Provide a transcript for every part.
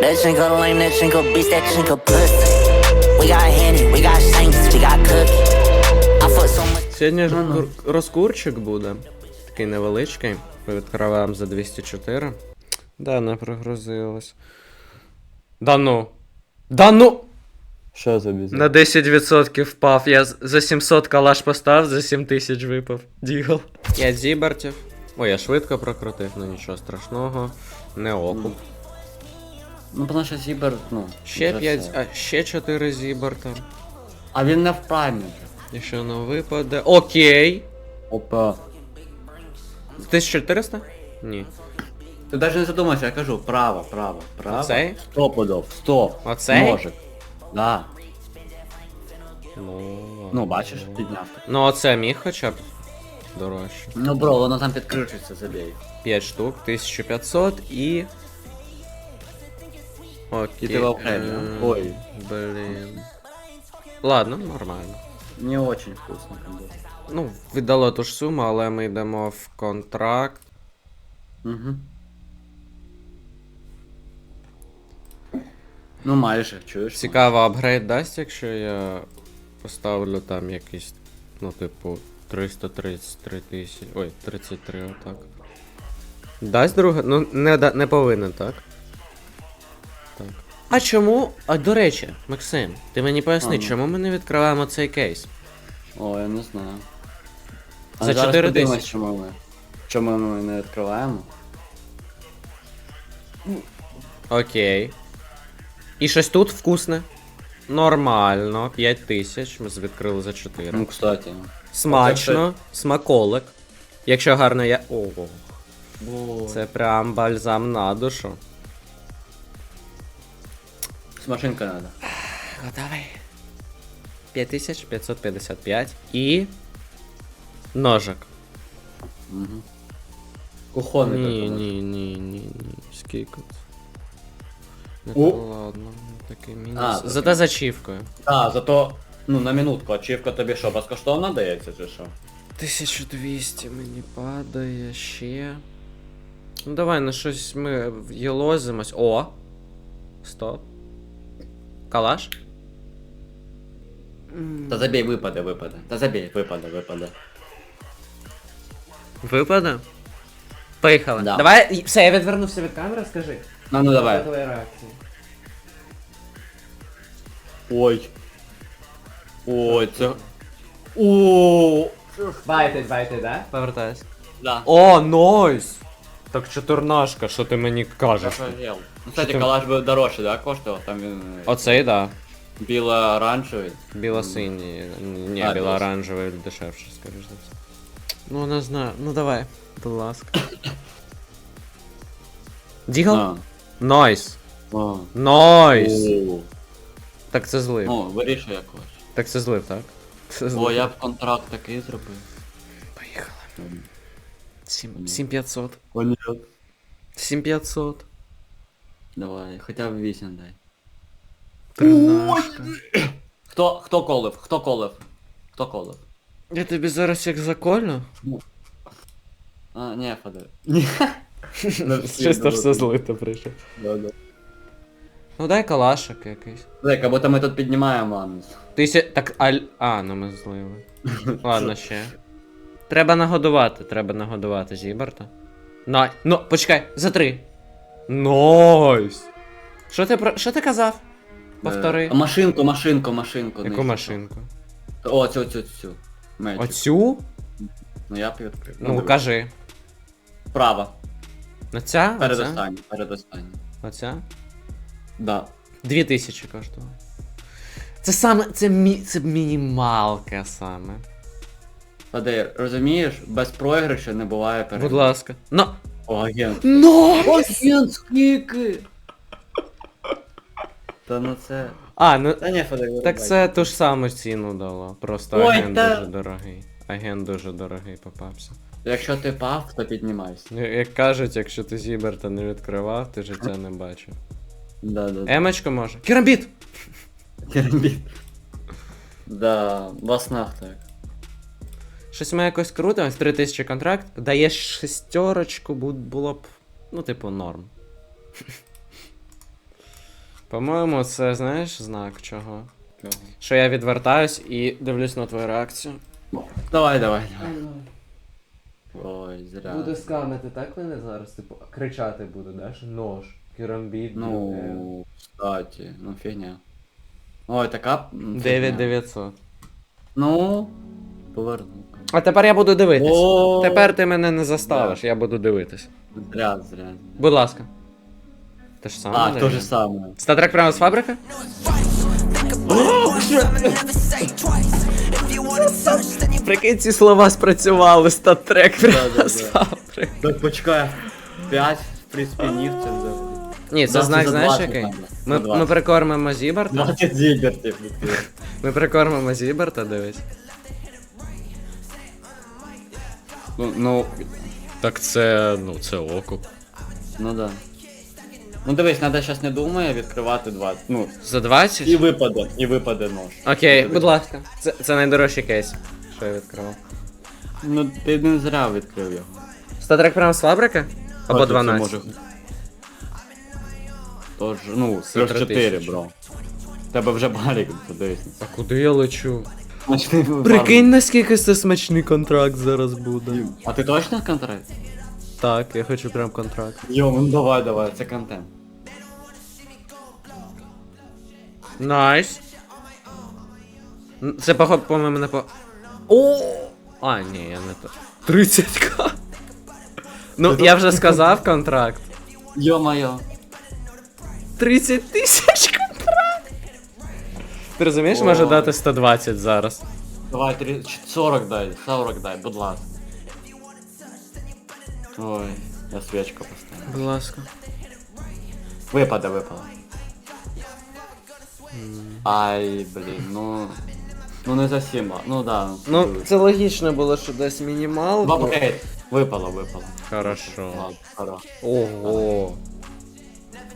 That chinko lame, that chinko bitch, that chinko pussy. We got Henny, we got Shanks, we got Cookie. I fuck so much. Сьогодні ж кур- розкурчик буде. Такий невеличкий. Ми відкриваємо за 204. Да, не прогрузилось. Да ну. Да ну! Що за бізнес? На 10% впав. Я з- за 700 калаш постав, за 7000 випав. Дігл. 5 зібертів. Ой, я швидко прокрутив, ну нічого страшного. Не окуп. Ну, тому що Зібер, ну. Ще вже 5, все. а ще 4 зіберта. А він не в праймі. Якщо не випаде. Окей. Опа. 1400? Ні. Ти навіть не задумайся, я кажу, право, право, право. Оцей? Сто подов, сто. Оцей? Ножик. Да. Ну, Ну, бачиш, підняв. Ну, оце міг хоча б дорожче. Ну, бро, воно там підкручується, забій. 5 штук, 1500 і. Окей. І ти в алхемі, е, а? Ой. Блін. Ладно, нормально. Не очень вкусно, как бы. Ну, віддало ту ж суму, але ми йдемо в контракт. Угу. Ну, майже, чуєш? Цікаво, апгрейд дасть, якщо я поставлю там якийсь, ну, типу, 333 тисячі. Ой, 33 отак. Дасть друге? Ну, не, да- не повинен, так? А чому? А до речі, Максим, ти мені поясни, А, ну. чому ми не відкриваємо цей кейс? О, я не знаю. А За зараз 4 подивимось, тисячі. Чому ми? Чому ми не відкриваємо? Окей. І щось тут вкусне. Нормально, 5 тисяч, ми відкрили за 4. Ну, кстати. Смачно, смаколик. Якщо гарно я. Ого. Бо... Це прям бальзам на душу. Машинка надо. Готовий. 5555 і. Ножик. Угу. Кухонний Ні, такий. ні, ні, ні, ні. Скільки це? Не О! то ладно, такий мінус. А, так. Зате з ачівкою. А, зато, ну, на минутку, ачівка тобі що, безкоштовно дається чи що? 1200 мені падає ще. Ну давай на щось ми єлозимось. О! Стоп. Калаш? Та забій, випаде, випаде. Та забій, випаде, випаде. Випаде? Поїхали. Да. Давай. і- Все, я відвернувся від камери, скажи. Ну, ну давай. Ой. Ой, це... О, Байте, байте, да? Повертаюсь. Да. О, нойс! Так чотирнашка, що ти мені кажеш? Ну, кстати, ти- калаш би дорожче, да, коштував? Там він Оцей, да. біло-оранжевий. Біло-синій. Ні, А, біло-оранжевий дешевше, скоріш за все. Ну, не знаю. Ну давай, будь ласка. Дігл? А. Нойс. Нойс! О. Так це злив. Ну, вирішуй якось. Так це злив, так? Це О, злив. я б контракт такий зробив. Поїхали. Сім- 7500. О, ні. 7500. Давай, хоча б 8 дай. Тринашка. Хто, хто колив? Хто колив? Хто колив? Я тобі зараз як закольну. А, ні, Фадер. Чисто все злито прийшов. Ну дай калашик якийсь. Так, або то ми тут піднімаємо ладно. Ти ся... Так, аль... А, ну ми злили. Ладно, ще. Треба нагодувати, треба нагодувати Зіберта. На... Ну, почекай, за три. Нойс! Що ти про. Що ти казав? Повтори. Е, Машинку, машинку, машинку. Яку нижче. машинку? О, цю, цю, цю. Мечик. Оцю? Ну я відкрив. Ну, кажи. Право. На ця? Оця? Передостанній, передостанній. Оця? Да. Дві тисячі коштувало. Це саме. Це мі... це мінімалка саме. Фадер, розумієш, без програшу не буває Будь ласка. Ну. О, агент. Нойс! Агент, скільки? Та ну це... А, ну. Та Фадер, Так це ту ж саму ціну дало. Просто Ой, агент та- дуже дорогий. Агент дуже дорогий попався. Якщо ти пав, то піднімайся. Я- Як кажуть, якщо ти Зіберта не відкривав, ти життя не бачив. Да, да, да. Емочку може. Керамбіт! Керамбіт. Да, во снах так. Щось ми якось крутимо, 3000 контракт, даєш шестерочку, було б. Ну, типу, норм. По-моєму, це знаєш знак чого? Що я відвертаюсь і дивлюсь на твою реакцію. Давай, давай, давай. Ой, зря. Буде сканити, так мене зараз? Типу, кричати буде, да? що Нож, керамбіт, Ну, кстати, ну фігня. Ой, така. 9900. Ну, поверну. А тепер я буду дивитись. О, Тепер ти мене не заставиш, я буду дивитись. Зря, зря. Будь ласка. Те ж саме. А, то же саме. Статрек прямо з фабрики? Прикинь, ці слова спрацювали, статрек прямо з фабрики. Так почекай. 5, в принципі, ні в це завжди. Ні, це Да, знак, за знаєш 20 який? Ми, за 20. прикормимо Зіберта. 20 зібертів. Ми прикормимо Зіберта, дивись. Ну, ну, Так це, ну, це окуп. ну да. Ну дивись, треба зараз не думає відкривати 20. Ну, За 20? і випаде, і випаде нож. Окей, будь ласка. Це, це найдорожчий кейс, що я відкривав. Ну, ти не зря відкрив його. Статрек прямо з фабрики? Або Бачу, це 12. може- Тож, ну, плюс 4, тисячі. бро. Тебе вже балік, подивись. А куди я лечу? Смачний Прикинь, наскільки це смачний контракт зараз буде. А ти точно контракт? Так, я хочу прям контракт. Йо, ну давай, давай, це контент. Найс. Н- Це поход, по-моєму, не по. О! А, ні, я не то. 30к. Ну, я вже сказав контракт. Йо-моє. 30 тисяч. Ти розумієш, може дати 120 зараз. Давай, 30, 40 дай, 40 дай, будь ласка. Ой, я свічку поставлю. Будь ласка. Випаде, випало. Ай, блін, ну. Ну не за 7, ну да. Ну, це логічно було, що десь мінімал. Пакет. Випало, випало. Хорошо. Ладно, хорош. Ого.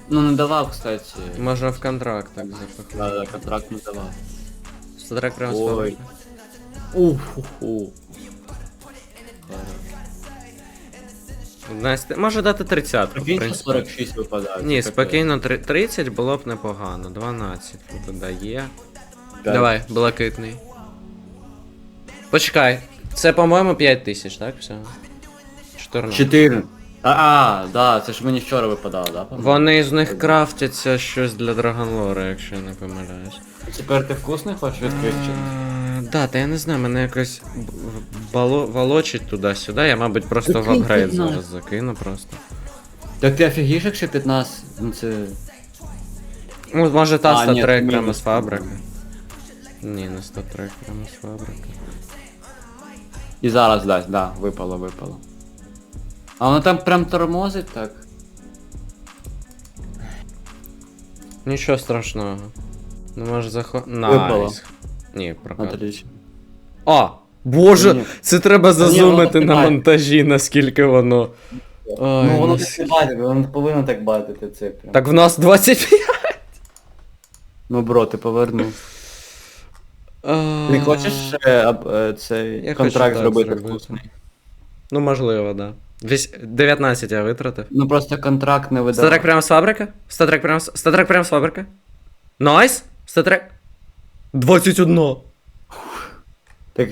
Ну не давав, кстати. Можна в контракт так запихнути. Да, да, контракт не давав. Статрек прямо Ой. Ух-ху-ху. Настя, може дати 30, в принципі. 46 випадає. Ні, спокійно, три- 30 було б непогано. 12 тут дає. Давай, блакитний. Почекай. Це, по-моєму, 5 тисяч, так? Все. 14. 4. А, а, да, це ж мені вчора випадало, да? по-моєму? Вони з них крафтяться щось для Драгонлора, якщо я не помиляюсь. Тепер ти вкусний хочеш відкрити? чи ні? А, Да, та я не знаю, мене якось б- бало- волочить туди-сюди, я, мабуть, просто в Закинь апгрейд 15. зараз закину просто. Так ти офігієш, якщо 15, ну це... Ну, може та А, ні, статрек мінус. прямо з фабрики. Ні, не статрек прямо з фабрики. І зараз дасть, да, випало, випало. А воно там прям тормозить так. Нічого страшного. Ну може захо... Випало. Найс. Ні, прокат. Отлично. А! Боже! Ні. Це треба зазумити воно на так. монтажі, наскільки воно. Ой, ну воно ну, так не бачить, воно повинно так бачити це прям. Так в нас 25. Ну бро, ти повернув. Ти хочеш е, аб- е, цей Я контракт хочу, так, зробити зробити. вкусний? Ну, можливо, да. Вісь- 19 я витратив. Ну просто контракт не видав. Статрек прямо з фабрики? Статрек прямо з... Статрек прямо з фабрики? Найс? Статрек. 21. Так,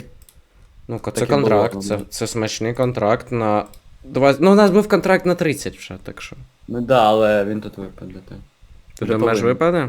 Ну, це Так і контракт, було, це, ну. це смачний контракт на. 20... Ну, у нас був контракт на 30 вже, так що. ну да, але він тут випаде. Так. Ти Вже думаєш, повинен. випаде?